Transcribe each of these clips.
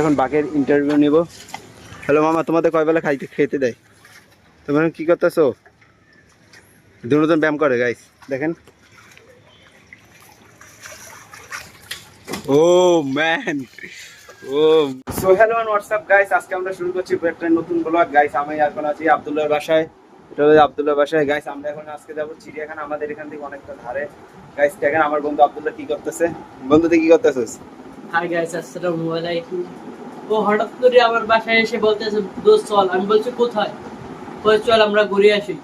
এখন বাঘের ইন্টারভিউ নিব। হ্যালো মামা তোমাদের কয় বেলা খাইতে খেতে দেয়? তোমরা কি করতেছো? দুজন ব্যায়াম করে গাইস দেখেন। ও man oh. So hello WhatsApp guys আজকে আমরা শুরু করছি একটা নতুন ব্লগ গাইস আমি এখন আছি আব্দুল্লাহর বাসায়। এটা হলো আব্দুল্লাহর বাসায়। গাইস আমরা এখন আজকে যাব চিড়িয়াখানা আমাদের এখান থেকে অনেকটা ধারে। গাইস দেখেন আমার বন্ধু আব্দুল্লাহ কি করতেছে? বন্ধু তুই কি করতেছিস? হাই গাইস আসসালামু আলাইকুম ও হঠাৎ করে আমার বাসায় এসে বলতেছে দোস্ত চল। আমি বলছি কোথায়? বলে চল আমরা ঘুরে আসি।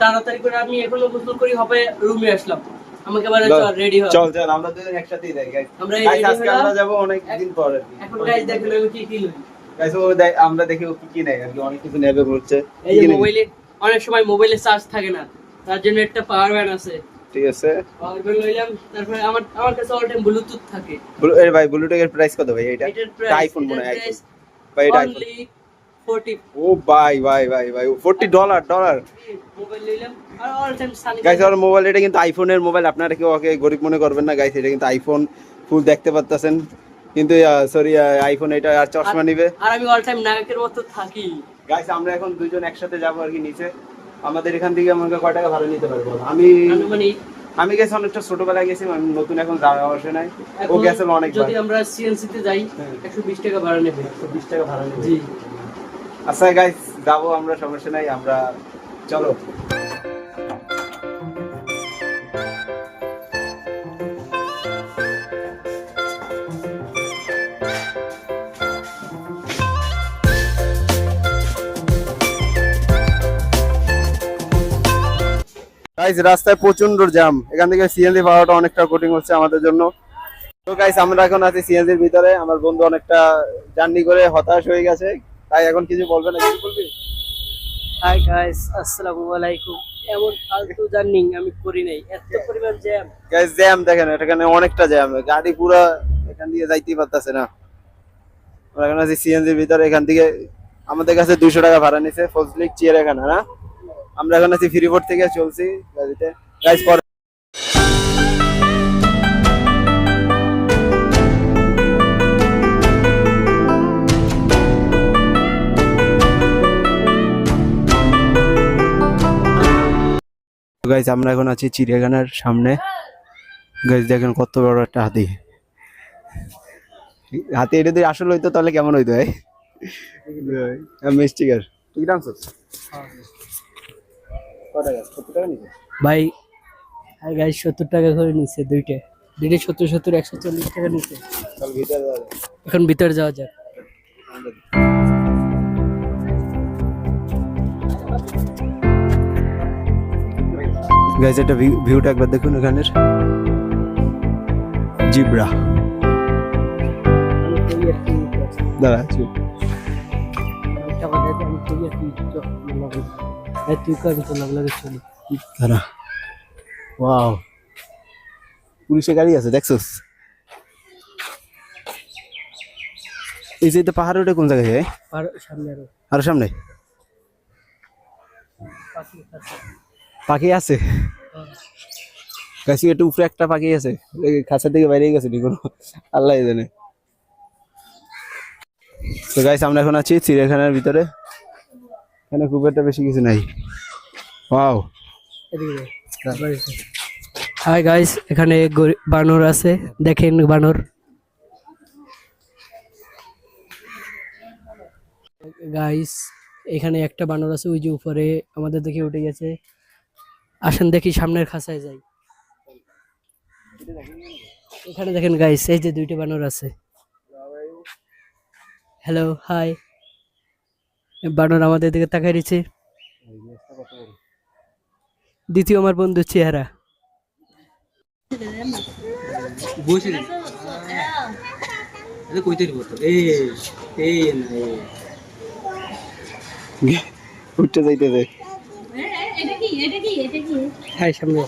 তাড়াতাড়ি করে আমি এখনও গোসল করি হবে রুমে আসলাম। আমাকে বলে চল রেডি হ। চল চল আমরা দুজন একসাথেই যাই গাইস আমরা আজকে আমরা যাব অনেক দিন পর এখন গাইস দেখেন আমি কি কি লই। গাইস ও দেখ- আমরা দেখি ও কি কি নেয় আর কি অনেক কিছু নেবে বলছে। এই? মোবাইলে অনেক সময় মোবাইলে চার্জ থাকে না। তার জন্য একটা পাওয়ার ব্যাংক আছে। ঠিক আছে পাওয়ার লইলাম তারপরে আমার আমার কাছে অল টাইম ব্লুটুথ থাকে। এর ভাই ব্লুটুথের প্রাইস কত ভাই? এটা আইফোন মনে হয় ভাই এটা আইফোন 40 ও ভাই ভাই ভাই ভাই 40 ডলার ডলার মোবাইল আর অল টাইম সানি গাইস আর মোবাইল এটা কিন্তু আইফোনের মোবাইল আপনারা কেউ ওকে গরিব মনে করবেন না গাইস এটা কিন্তু আইফোন ফুল দেখতে পাচ্ছেন কিন্তু সরি আইফোন এটা আর চশমা নিবে। আর আমি অল টাইম নায়কের মতো থাকি। গাইস আমরা এখন দুজন একসাথে যাব আর কি নিচে। আমাদের এখান থেকে আমাকে কয় টাকা ভাড়া নিতে পারব? আমি আমি গেছি অনেকটা ছোটবেলায় গেছি আমি নতুন এখন যাওয়া আসে নাই। ও গেছে অনেক যদি আমরা সিএনসি তে যাই একশো 120 টাকা ভাড়া নেবে। বিশ টাকা ভাড়া নেবে। জি। আচ্ছা গাইস যাব আমরা সমস্যা নাই আমরা চলো। গাইস রাস্তায় প্রচণ্ড জ্যাম এখান থেকে সিএনজি পাওয়াটা অনেকটা কঠিন হচ্ছে আমাদের জন্য। তো গাইস আমরা এখন আছি সিএনজির ভিতরে। আমার বন্ধু অনেকটা জার্নি করে হতাশ হয়ে গেছে। তাই এখন কিছু বলবে না? কিছু বলবি? হাই গাইস আসসালামু আলাইকুম। এমন ফালতু জার্নি আমি করি নাই। এত পরিমাণ জ্যাম গাইস জ্যাম দেখেন এখানে অনেকটা জ্যাম গাড়ি পুরো এখান দিয়ে যাইতেই পারতাছে না। আমরা এখন আছি সিএনজির ভিতরে। এখান থেকে আমাদের কাছে দুইশো টাকা ভাড়া নিছে। ফজলিক চিড়িয়াখানা না? আমরা এখন আছি ফ্রিপোর্ট থেকে চলছি গাড়িতে। গাইস পরে গাইস আমরা এখন আছি চিড়িয়াখানার সামনে। গাইস দেখেন কত বড় একটা হাতি। হাতি এটা যদি আসল হইতো তাহলে কেমন হইতো ভাই? মিস্টিকার তুই কি আনছিস কত টাকা সত্তর টাকা ভাই হাই গাইস 70 টাকা করে নিছে দুইটা। দুইটা 70 70 140 টাকা নিছে। চল ভিতরে যাওয়া যাক। এখন ভিতর যাওয়া যাক। গাইস এটা ভিউটা একবার দেখুন এখানের জিব্রা। আমি কই আর কি দাঁড়া তুই কর তো লাগ লাগে চলি? দাঁড়া। ওয়াও পুলিশের গাড়ি আছে দেখছস? এই যে এটা পাহাড় ওটা কোন জায়গায় সামনে আরও। আর সামনে? পাখি আছে। গাছি একটু উপরে একটা পাখি আছে। খাঁচা থেকে বাইরে গেছে নি কোনো? আল্লাহ জানে। তো গাইস আমরা এখন আছি চিড়িয়াখানার ভিতরে। এখানে খুব একটা বেশি কিছু নাই। ওয়াও হাই গাইস এখানে বানর আছে। দেখেন বানর। গাইস এখানে একটা বানর আছে, ওই যে উপরে আমাদের দেখে উঠে গেছে। আসেন দেখি সামনের খাঁচায় যাই। এখানে দেখেন গাইস এই যে দুইটা বানর আছে। হ্যালো হাই বানর আমাদের দিকে তাকাই দিচ্ছে দ্বিতীয় আমার বন্ধুর চেহারা। বসে দিন আরে কইতে দিব তো এই এই না এই উঠতে যাইতেছে হ্যাঁ সামনে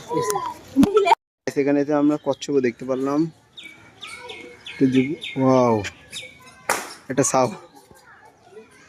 সেখানে তো আমরা কচ্ছপও দেখতে পারলাম। ওয়াও এটা সাউ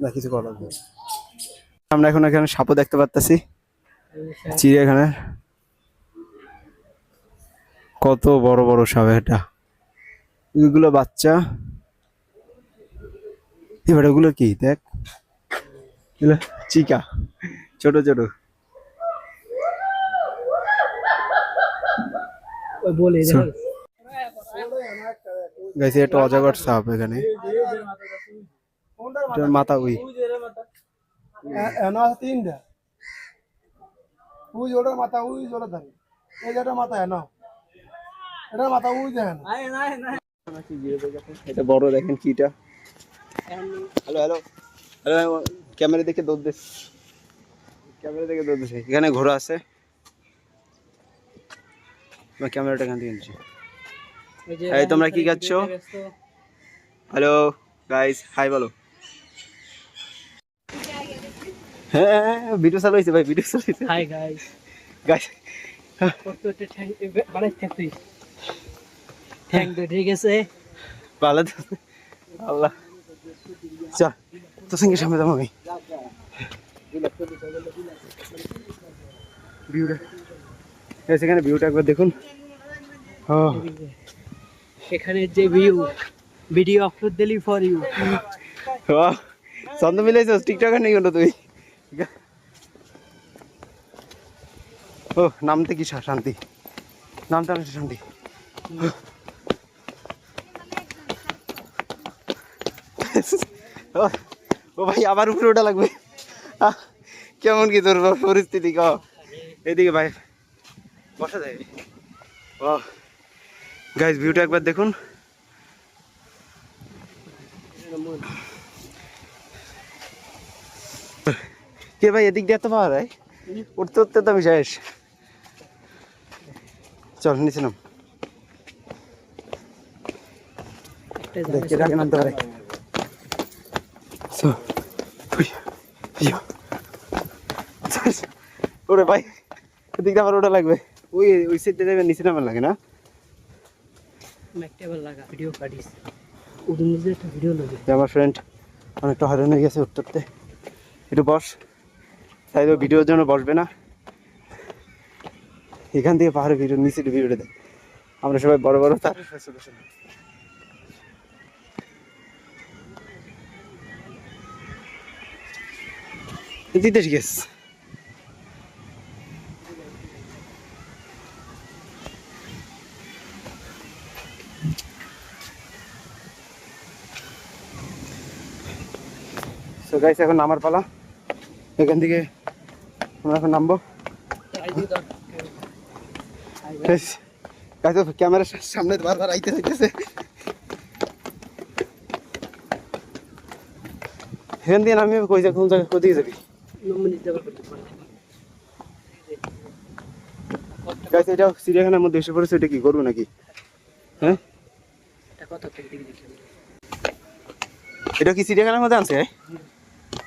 না কিছু করার নেই। আমরা এখন এখানে সাপও দেখতে পারতেছি। চিড়িয়াখানার কত বড় বড় সাপ এটা। এগুলো বাচ্চা। এবার ওগুলো কি? দেখ। চিকা। ছোট ছোট। গাইছে একটা অজগর সাপ এখানে। মাথা এনা তিনটা। মাথা উই ওটার ধারে। এই যেটা মাথা এনা এটার মাথা উই দেখেন এটা বড় দেখেন কিটা। Hello hello. হ্যালো ক্যামেরা দেখে দৌড় দিস ক্যামেরা দেখে দৌড় দিস এখানে ঘোড়া আছে। ক্যামেরাটা এখান থেকে নিচ্ছি এই তোমরা কি খাচ্ছ? হ্যালো গাইস হাই বলো। হ্যাঁ ভিডিও চালু হয়েছে ভাই ভিডিও চালু হয়েছে হাই গাইস গাইস কত একটা ঠ্যাং বাড়াই তুই। ঠ্যাং তো ঠিক আছে। ভালো তো। আল্লাহ। চল তোর সঙ্গে সামনে যাব আমি। ভিউটা। সেখানে ভিউটা একবার দেখুন। ও এখানে যে ভিউ ভিডিও আপলোড দিলি ফর ইউ ও ছন্দ মিলাইছ টিকটকার নেই কোনো তুই। ও নামতে কি শান্তি? নামতে অনেক শান্তি। ও, ভাই আবার উপরে ওটা লাগবে। কেমন কি তোর পরিস্থিতি ক এদিকে ভাই বসা যায়। ও গাইজ ভিউটা একবার দেখুন। কে ভাই এদিক দিয়ে তো পাওয়া যায় উঠতে উঠতে তো আমি শেষ। চল নিচে নাম। নামতে পারে। ওরে ভাই এদিক দিয়ে আবার ওটা লাগবে। ওই ওই সাইড দিয়ে নিচে নামার লাগে না? আমার ফ্রেন্ড অনেকটা হয়রান হয়ে গেছে উঠতে উঠতে। একটু বস। তাই তো ভিডিওর জন্য বসবে না। এখান থেকে পাহাড়ে ভিডিও নিচে ভিডিওটা দেয় আমরা সবাই বড় বড় তার গাইস এখন আমার পালা। এখান থেকে আমরা এখন নামবো। ক্যামেরার সামনে বারবার আইতে হইতেছে। এখান দিয়ে নামি কই যা কোন জায়গা কোথায় যাবি? এটা চিড়িয়াখানার মধ্যে এসে পড়েছে, এটা কি করব নাকি? হ্যাঁ? এটা থেকে কি চিড়িয়াখানার মধ্যে আনছে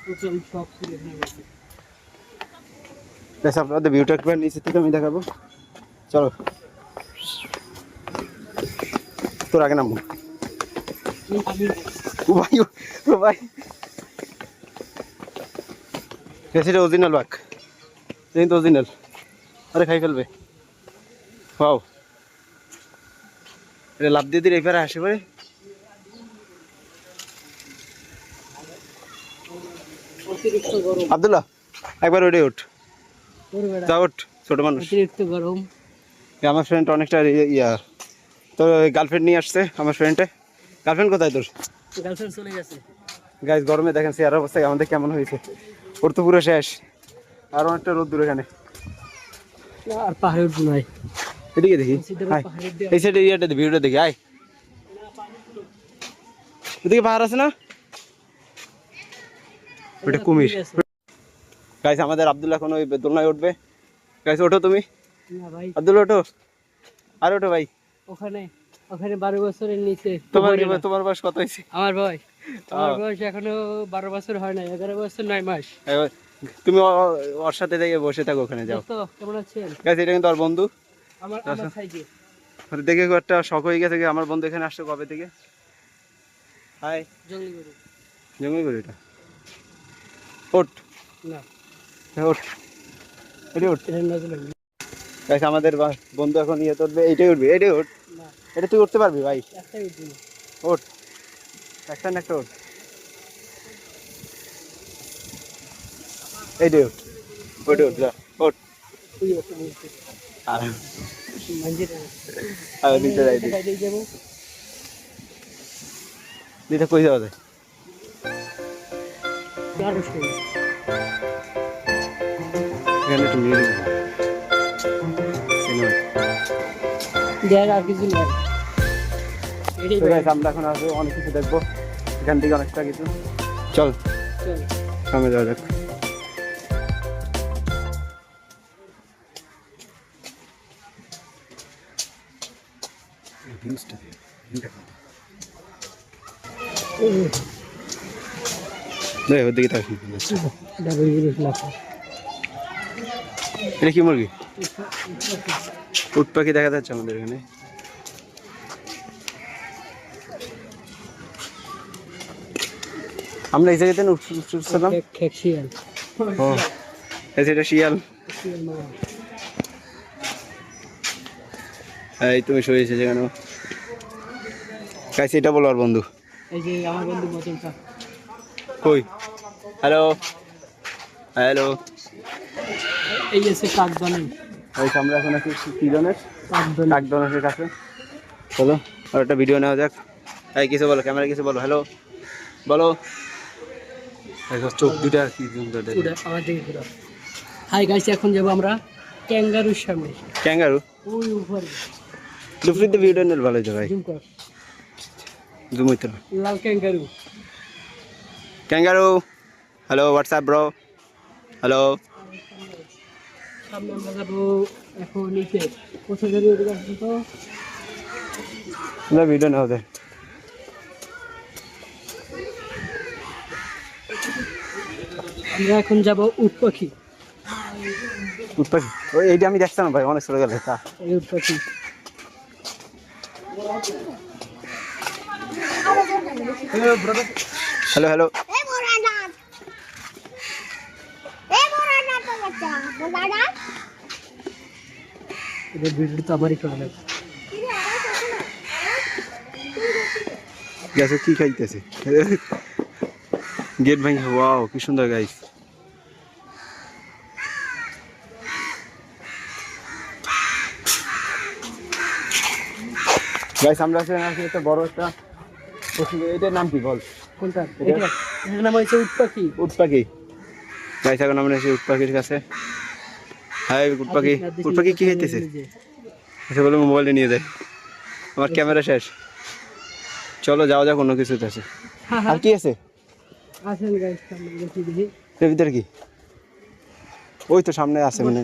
প্রথম সব ছিল এখানে গেছে। গাইস আপনাদের ভিউটা একবার নিচে থেকে আমি দেখাবো। চলো। তোর আগে নামবো। ও ভাই ও ভাই। এটা অরিজিনাল বাক কিন্তু অরিজিনাল আরে খাই ফেলবে। পাও এটা লাভ দিয়ে দিলে এবারে আসে পরে অতিরিক্ত গরম আবদুল্লাহ একবার ওইটাই উঠ। যা উঠ ছোট মানুষ। অতিরিক্ত গরম। আমার ফ্রেন্ড অনেকটা ইয়ে- তোর গার্লফ্রেন্ড নিয়ে আসছে আমার ফ্রেন্ডে গার্লফ্রেন্ড কোথায় তোর? গার্লফ্রেন্ড চলে গেছে। গাইজ গরমে দেখেন চেয়ার অবস্থায় আমাদের কেমন হয়েছে। ওর তো পুরো শেষ। আর অনেকটা রোদ দূর এখানে। আর পাহাড়ে উঠবো নাই। এদিকে দেখি। এই সাইডে ইয়েটা ভিডিওটা দেখি। আয়। ওদিকে পাহাড় আছে না? ওটা কুমির। গাইস আমাদের আব্দুল্লাহ এখন ওই দোলনায় উঠবে। গাইস ওঠো তুমি। আব্দুল্লাহ ওঠো। আর ওঠো ভাই। ওখানে ওখানে বারো বছরের নিচে তোমার তোমার বয়স কত হয়েছে? আমার আমার বয়স এখনও বারো বছর হয় না এগারো বছর নয় মাস। তুমি ওর সাথে থেকে বসে থাকো ওখানে যাও। কেমন আছেন? গাইস এটা কিন্তু ওর বন্ধু। আমার। আমার সাইজে দেখে খুব একটা শখ হয়ে গেছে আমার বন্ধু এখানে আসছে কবে থেকে? হাই জঙ্গলি গরু। জঙ্গলি করি এটা। ওট হ্যাঁ, আমাদের বন্ধু এখন ইয়ে তুলবে। এইটাই উঠবি এইটাই ওট না। এটা তুই উঠতে পারবি ভাই। একটা না একটা এইটাই যা। তুই ওকে বলছিস আর নিচে যাই দিতে কই যাওয়া যায়? আমরা এখন আসব অনেক কিছু দেখব এখান থেকে অনেকটা কিছু চল সামনে যাওয়া যাক দেখ ওদিকে তাক ডাবল জিনিস লাগবে এটা কি মুরগি? উট পাখি দেখা যাচ্ছে আমাদের এখানে। আমরা এই জায়গাতে উঠছিলাম। খেকশিয়াল ও এটা শিয়াল। এই তুমি সরিয়েছে যেখানে কাছে এটা বলো আর বন্ধু। এই যে আমার বন্ধু মতনটা কই? হ্যালো। হ্যালো। এই এসে কাকদানি। এই আমরা এখন আছি কি জনের কাকদানি। ডাকডোনাসের কাছে। চলো আর একটা ভিডিও নেওয়া যাক। এই কিছু বলো ক্যামেরা কিছু বলো। হ্যালো বলো। চোখ দুটা কি আমার দিকে পুরো হাই গাইস এখন যাব আমরা ক্যাঙ্গারুর সামনে। ক্যাঙ্গারু? ওই উপরে। দুপুরিতে ভিডিও নিলে ভালো হয়েছে ভাই। জুম কর। জুম হইতে লাল kangaroo. Kangaroo. Hello WhatsApp bro hello সামনে আমরা যাব এখন নিচে। কোথায় যাব ওদিকে আসব তো? না ভিডিও আমরা এখন যাব উট পাখি। ওই এইটা আমি দেখতাম ভাই অনেক ছোট গেলে। তা। এই উট পাখি। হ্যালো হ্যালো এই মোরানাথ এই মোরানাথ বাচ্চা মোরানাথ এদের ভিডিও তো আমারই করা লাগবে গ্যাসে কি খাইতেছে? গেট ভাই ওয়াও কি সুন্দর গাইস। গাইস আমরা একটা বড় একটা এটার নাম কি বল? কোনটা? এটা? এটা এটার নাম হচ্ছে উট পাখি। উট পাখি। গাইস এখন আমরা উট পাখির কাছে হাই উট পাখি উট পাখি কি খাইতেছে? আচ্ছা বলে মোবাইলে নিয়ে যায় আমার ক্যামেরা শেষ। চলো যাওয়া যাক অন্য কিছুতে আছে। আর কি আছে? এর ভিতরে কি? ওই তো সামনে আছে মানে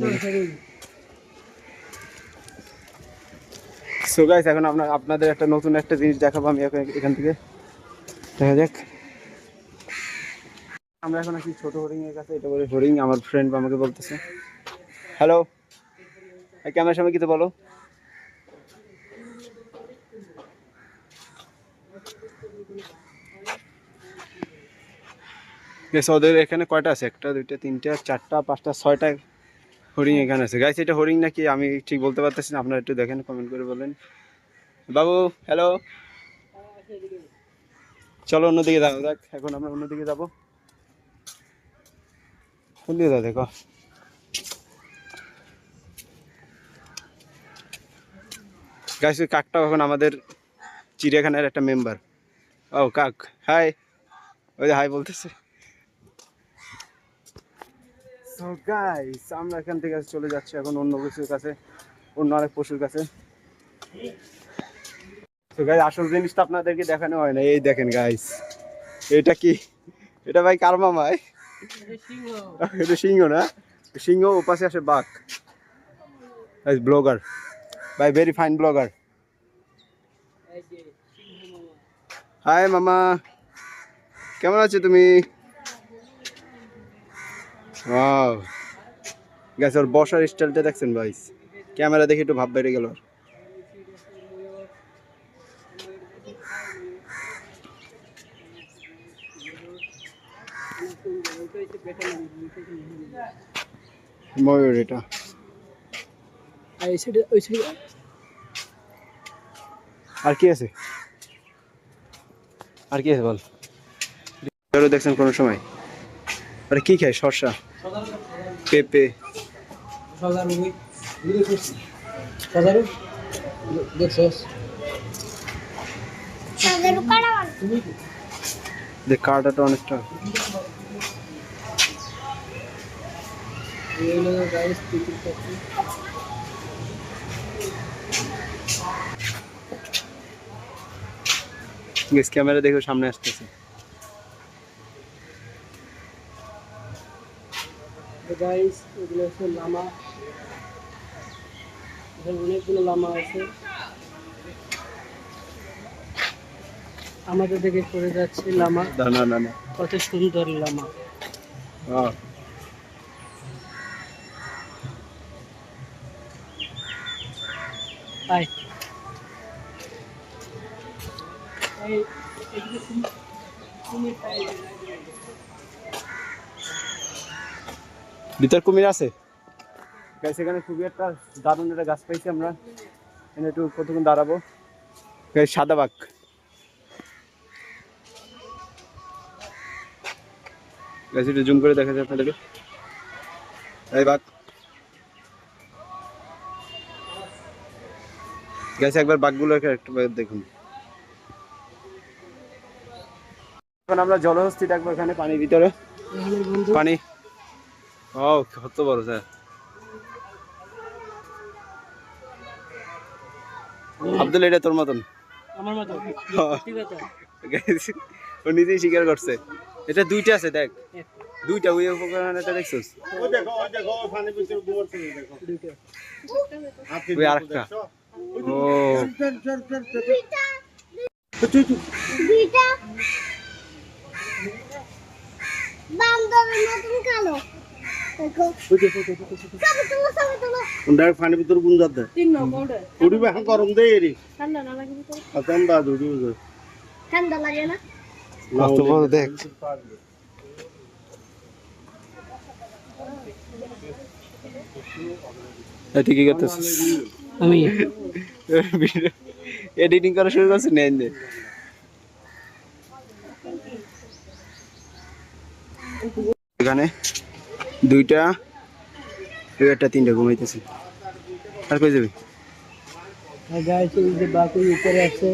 সো গাইস এখন আমরা আপনাদের একটা নতুন একটা জিনিস দেখাবো আমি এখন- এখান থেকে। দেখা যাক। আমরা এখন আছি ছোট হরিং এর কাছে এটা বলে হরিং আমার ফ্রেন্ড আমাকে বলতেছে। হ্যালো। ক্যামেরার সামনে কিছু বলো। ওদের এখানে কয়টা আছে? একটা, দুইটা, তিনটা, চারটা, পাঁচটা, ছয়টা হরিং এখানে আছে। গাইস এটা হরিং নাকি? আমি ঠিক বলতে পারতেছি না, আপনারা একটু দেখেন কমেন্ট করে বলেন। বাবু, হ্যালো। চলো অন্যদিকে যাব দেখ এখন আমরা অন্যদিকে যাব। কোন দিকে দেখো। গাইস ওই কাকটা এখন আমাদের চিড়িয়াখানার একটা মেম্বার ও কাক হাই ওই যে হাই বলতেছে। সো গাইস আমরা এখান থেকে চলে যাচ্ছি এখন অন্য কিছুর কাছে অন্য আরেক পশুর কাছে। তো গাইস আসল জিনিসটা আপনাদেরকে দেখানো হয় না। এই দেখেন গাইস এটা কি? এটা ভাই কার মামায় এটা সিংহ। না? সিংহ ওপাশে আসে বাঘ। ব্লগার ভাই ভেরি ফাইন ব্লগার হাই মামা। কেমন আছো তুমি? গেছে ওর বসার স্টাইলটা দেখছেন ভাই ক্যামেরা দেখে একটু ভাব বেড়ে গেল। ময়ূর এটা। আর এই সাইডে ওই সাইডে আর কি আছে? আর কি আছে বল? দেখছেন কোনো সময়। আরে কি খায়? শসা পেঁপে। দেখ কাটাটা অনেকটা। এই হলো গাইস গেস ক্যামেরা দেখো সামনে আসতেছে। গাইস এগুলো লামা। অনেকগুলো লামা আছে। আমাদের দিকে পড়ে যাচ্ছে লামা। না না না কত সুন্দর লামা। হ্যাঁ আয়। ভিতর কুমির আছে? গাছ এখানে খুবই একটা দারুণ একটা গাছ পাইছি আমরা। এখানে একটু কতক্ষণ দাঁড়াবো? সাদা বাঘ। গাছ একটু জুম করে দেখা যায় আপনাদেরকে। এই বাঘ। গাছ একবার বাঘগুলোকে একটু দেখুন। এখন আমরা জলহস্তি দেখব এখানে পানির ভিতরে। পানি। ও কত বড় স্যার। আব্দুল এটা তোর মতন? আমার মতো ঠিক আছে। ও নিজেই স্বীকার করছে। এটা দুইটা আছে দেখ। দুইটা ওই উপকরণ এটা দেখছিস দুইটা। ওই আরেকটা। ও। দুইটা বান্দরের মতন কালো দেখো সবে তুলো সবে তুলো ডাইরেক্ট পানির ভিতর গুণ যাতে উড়িবে এখন গরম দেই এরি। ঠান্ডা উড়িবে লাগে না দেখ। কি করতেছিস। আমি। এডিটিং করা শুরু করছিস নেন এখানে দুইটা একটা তিনটা ঘুমাইতেছে। আর কই যাবি? আর গাইস এই যে বাকি উপরে আছে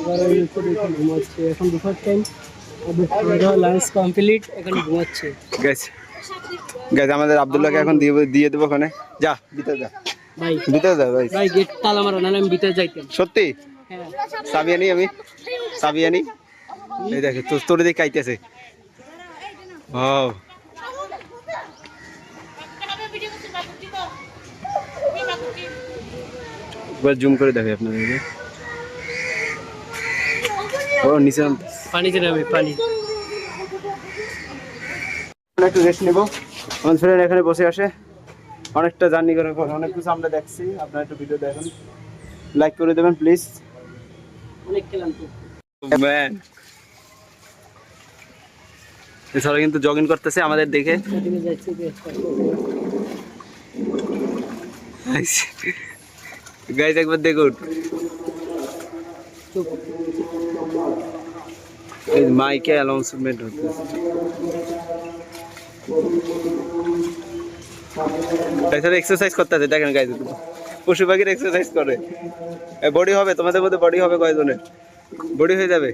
এবার ওই উপরে উঠে ঘুমাচ্ছে। এখন দুপুর টাইম লাঞ্চ কমপ্লিট এখানে ঘুমাচ্ছে। গাইস গাইস আমাদের আব্দুল্লাহকে এখন দিয়ে দিয়ে দেবো ওখানে। যা ভিতরে যা। ভাই ভিতরে যা ভাই ভাই গেট তালা মারা নাহলে আমি ভিতরে যাইতাম। সত্যি? হ্যাঁ। চাবি আনি আমি? এই দেখে তোর তোর দিকে আইতেছে। ও এবার জুম করে দেখে আপনাদেরকে। ও নিচে পানি ছেড়ে আমি পানি। একটু রেস্ট নেব। আমাদের ফ্রেন্ড এখানে বসে আসে। অনেকটা জার্নি করার পর অনেক কিছু আমরা দেখছি আপনারা একটু ভিডিও দেখুন। লাইক করে দেবেন প্লিজ অনেক খেলাম তো। ম্যান এছাড়া কিন্তু জগিং করতেছে আমাদের দেখে। গাইজ একবার দেখুন মাইকে অ্যানাউন্সমেন্ট হচ্ছে। এছাড়া এক্সারসাইজ করতে আছে। দেখেন গাইজ পশু পাখির এক্সারসাইজ করে। বডি হবে, তোমাদের মধ্যে বডি হবে কয়জনের? বডি হয়ে যাবে।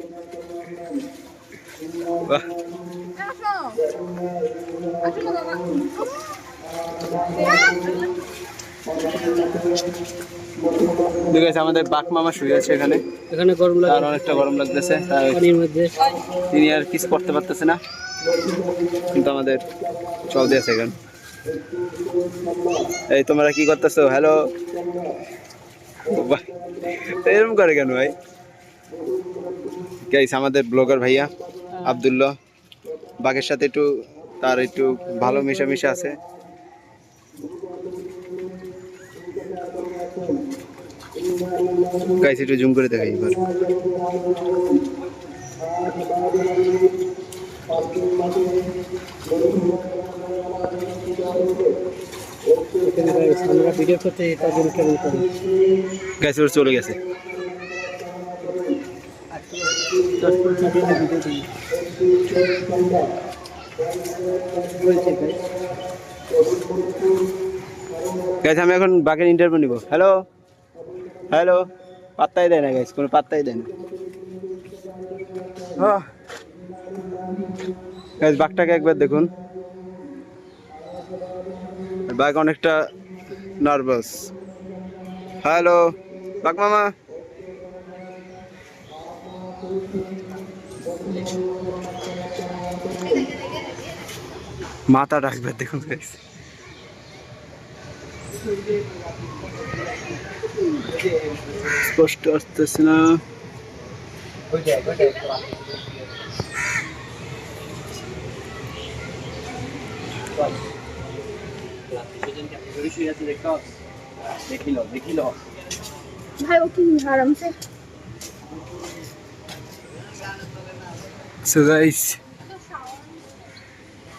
আমাদের বাঘ মামা শুয়ে আছে এখানে। এখানে গরম লাগে। অনেকটা গরম লাগতেছে পানির মধ্যে। তিনি আর কিছু করতে পারতেছে না। কিন্তু আমাদের চলতে আছে এখানে। এই তোমরা কি করতেছো? হ্যালো এরকম করে কেন ভাই? গাইস আমাদের ব্লগার ভাইয়া। আব্দুল্লাহ বাঘের সাথে একটু, তার একটু ভালো মেশামেশা আছে। গাইস একটু জুম করে দেখাই এবার গাইস ওর চলে গেছে। দশ ফুল ছাড়িয়ে ভিডিও দিই গাইস আমি এখন বাঘের ইন্টারভিউ নিব। হ্যালো হ্যালো পাত্তাই দেয় না গাইস কোনো পাত্তাই দেয় না। গাইস বাঘটাকে একবার দেখুন। বাঘ অনেকটা নার্ভাস হ্যালো বাঘ মামা? মাথা রাখবে দেখুন স্পষ্ট আসতেছে না। ভাই ও কি আরামসে সো গাইস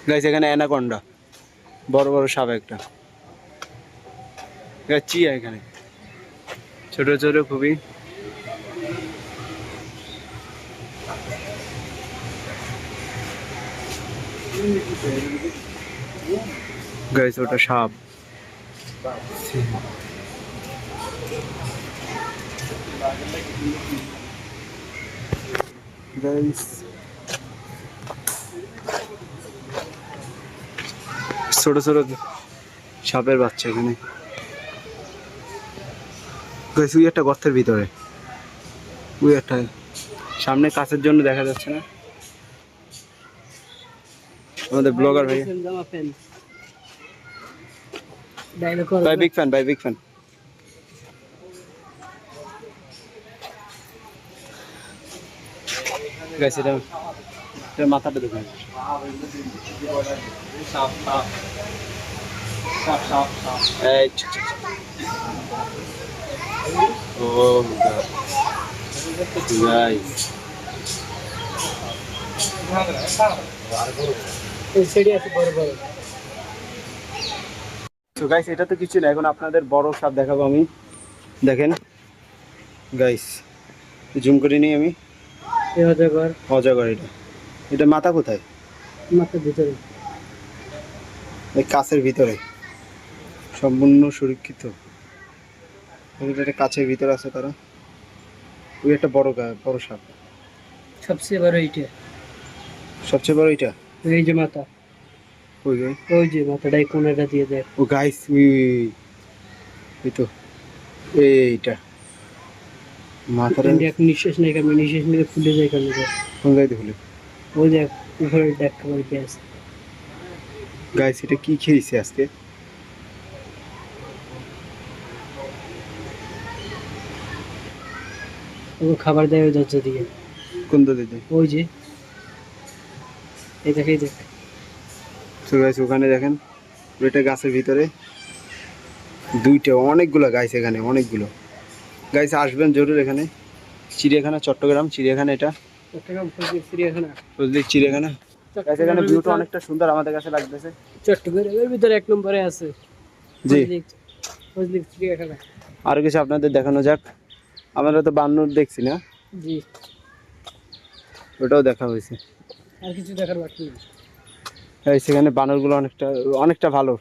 গাইস এখানে অ্যানাকন্ডা। বড় বড় সাপ একটা। চিয়া এখানে। ছোট ছোট খুবই। গাইস ওটা সাপ। গাইস ছোট ছোট সাপের বাচ্চা এখানে। গাইস ওই একটা গর্তের ভিতরে। ওই একটা। সামনে কাছের জন্য দেখা যাচ্ছে না। আমাদের ব্লগার ভাই। Bye big fan bye big fan guys এটা এটা মাথাটা দেখুন এটা তো কিছু না এখন আপনাদের বড় সাপ দেখাবো আমি। দেখেন। গাইস জুম করে নিই আমি। এই অজগর অজগর এটা। এটা মাথা কোথায়? মাথার ভিতরে। এই কাছের ভিতরে। সম্পূর্ণ সুরক্ষিত। একটা কাছের ভিতরে আছে তারা। ওই একটা বড় গা- বড় সাপ। সবচেয়ে বড় এইটা। সবচেয়ে বড় এটা এই যে মাথা। ওই ওই যে মাথাটাই কোনাটা দিয়ে দেয়। ও গাইস ওই তো। এইটা। কিন্তু নিঃশ্বাস নেই নিঃশ্বাস ফুলে যায় কোন? ওই দেখ উপরে দেখ করে গ্যাস গাইস এটা কি খেয়েছে আজকে? ও খাবার দেয় ওই দরজা দিয়ে। কোন দিতে ওই যে। এই দেখ এই দেখ। তো গাইস ওখানে দেখেন ওইটা গাছের ভিতরে দুইটা অনেকগুলো গাইস এখানে অনেকগুলো। গাইস আসবেন জরুর এখানে। চিড়িয়াখানা চট্টগ্রাম চিড়িয়াখানা এটা। চট্টগ্রাম চিড়িয়াখানা। চিড়িয়াখানা। গাইস এখানে ভিউটা অনেকটা সুন্দর আমাদের কাছে লাগতেছে। চট্টগ্রামের ভিতরে এক নম্বরে আছে। জি। ফজলি- ফজলি চিড়িয়াখানা। আরও কিছু আপনাদের দেখানো যাক। আমরা তো বান্নর দেখছি না। জি। ওটাও দেখা হয়েছে। আর কিছু দেখার বাকি নেই। সেখানে বানরগুলো অনেকটা অনেকটা ভালো।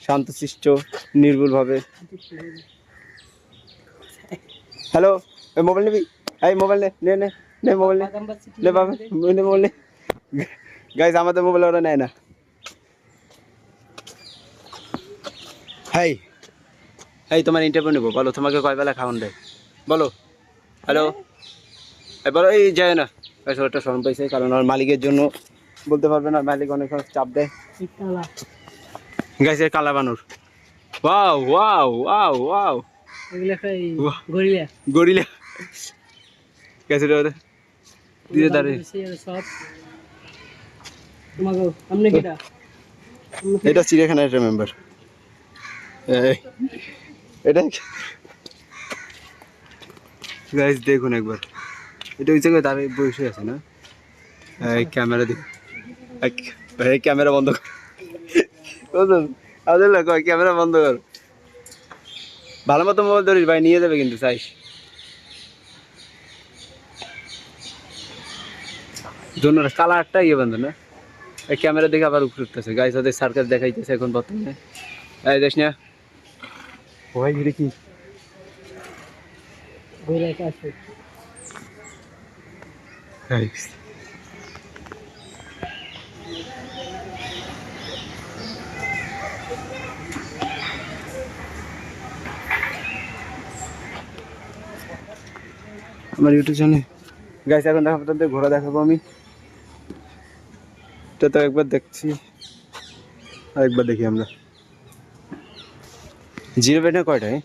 শান্তশিষ্ট নির্ভুলভাবে। হ্যালো এই মোবাইল নিবি এই মোবাইল নে নে নে নে মোবাইল নে নে বাবা নে মোবাইল নে গাইজ আমাদের মোবাইল ওরা নেয় না। হাই এই তোমার ইন্টারভিউ নেব। বলো তোমাকে কয় বেলা খাওয়ান দেয়? বলো। হ্যালো এই বলো এই যায় না। ওটা শরম পাইছে কারণ ওর মালিকের জন্য বলতে পারবে না মালিক অনেক চাপ দেয়। গাইছে কালা। বানর। Wow wow wow wow. Gorilla. Gorilla. সব। কিটা? এটা চিড়িয়াখানার একটা মেম্বার এটা গাইজ দেখুন একবার। এটা ওই জায়গায় দাঁড়িয়ে বসে আছে না? এই ক্যামেরা এই ক্যামেরা বন্ধ কর। আমাদের লোক ক্যামেরা বন্ধ কর। ভালো মতো মোবাইল ধরিস ভাই নিয়ে যাবে কিন্তু চাই জন্য কালারটা ইয়ে বন্ধ না। এই ক্যামেরা দেখে আবার উপরে উঠতেছে। গাইস ওদের সার্কাস দেখাইতেছে এখন বর্তমানে। এই দেখ না। ভাই কি? ঘুরে আমার ইউটিউব চ্যানেলে গাইস এখন দেখা আপনাদের ঘোরা দেখাবো আমি। এটা তো একবার দেখছি। আর একবার দেখি আমরা। জিরো বেডে কয়টায়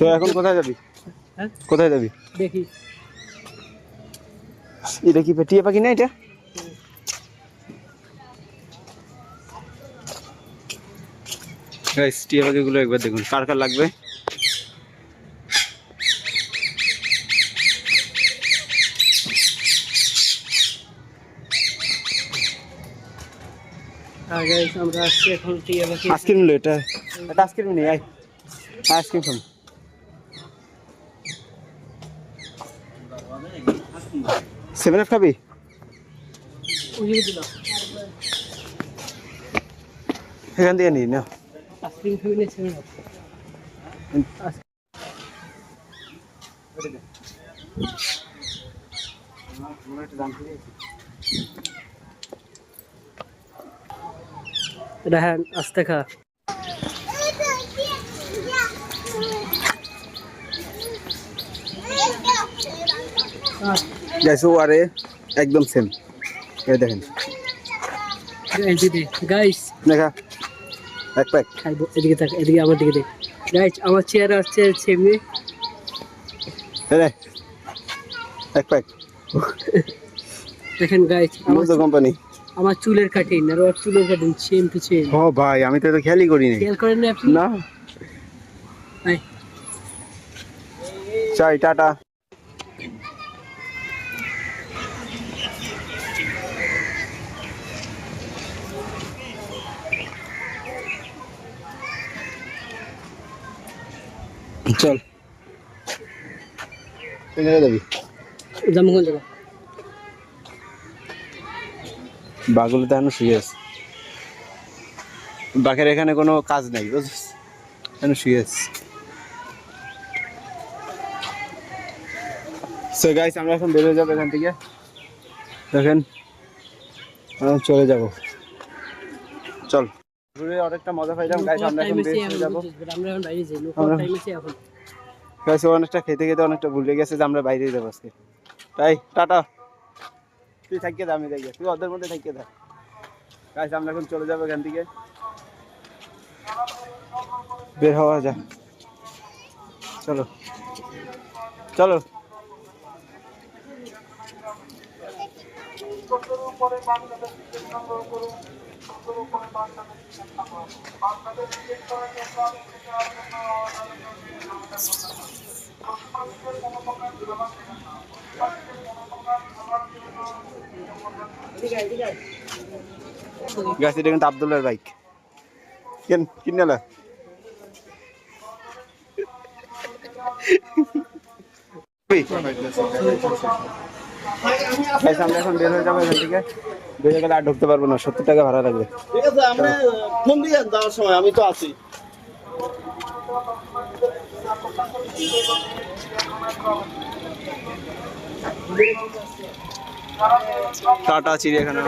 তো এখন কোথায় যাবি? হ্যাঁ? কোথায় যাবি? দেখি। এটা কি টিয়া পাখি না এটা? গাইস টিয়া পাখিগুলো একবার দেখুন কার কার লাগবে? আর গাইস আমরা আসছি এখন টিয়া আইসক্রিম নিলো এটা। এটা আইসক্রিম নেই আইসক্রিম খাম সেভেন আপ খাবি। এখান থেকে নিই না আইসক্রিম খাবি না ছেড়ে দাও রাহান আস্তে খা। গাইস ও আরে একদম সেম এই দেখেন। গাইস দেখা এক প্যাক। এদিকে তাক এদিকে আমার দিকে দেখ। গাইস আমার চেয়ার আসছে সেমনি এক প্যাক। দেখেন গাইস আমার কোম্পানি আমার চুলের কাটিং আর ওর চুলের কাটিং সেম টু সেম ও ভাই আমি তো এটা খেয়ালই করিনি খেয়াল করেন না আপনি? না। চাই টাটা। চল। যাবি? জামগঞ্জ জায়গা বাগুলো তো এখনও শুয়ে আছে। বাঘের এখানে কোনো কাজ নাই বুঝছিস? এখনও শুয়ে আছে। সো গাইস আমরা এখন বেরোয় যাব এখান থেকে। দেখেন চলে যাব। চল। ঘুরে অনেকটা মজা পাইলাম। গাইস আমরা এখন বের হয়ে যাব। আমরা এখন বাইরে যাই লোক আমরা- টাইম আছে এখন। গাইস অনেকটা খেতে খেতে অনেকটা ভুলে গেছে যে আমরা বাইরে যাব আজকে। তাই টাটা। তুই থাকিয়ে দে আমি দেখি তুই ওদের মধ্যে থাকিয়ে দে। গাইস আমরা এখন চলে যাব এখান থেকে। বের হওয়া যা চলো। চলো। গাছ এটা কিন্তু আবদুল্লার বাইক কেন? কিনে গাইস আমরা এখন বের হয়ে যাব এখান থেকে। বের গেলে আর ঢুকতে পারব না সত্তর টাকা ভাড়া লাগবে। ঠিক আছে আমরা ফোন দিয়ে যাওয়ার সময় আমি তো আছি। টাটা চিড়িয়াখানা।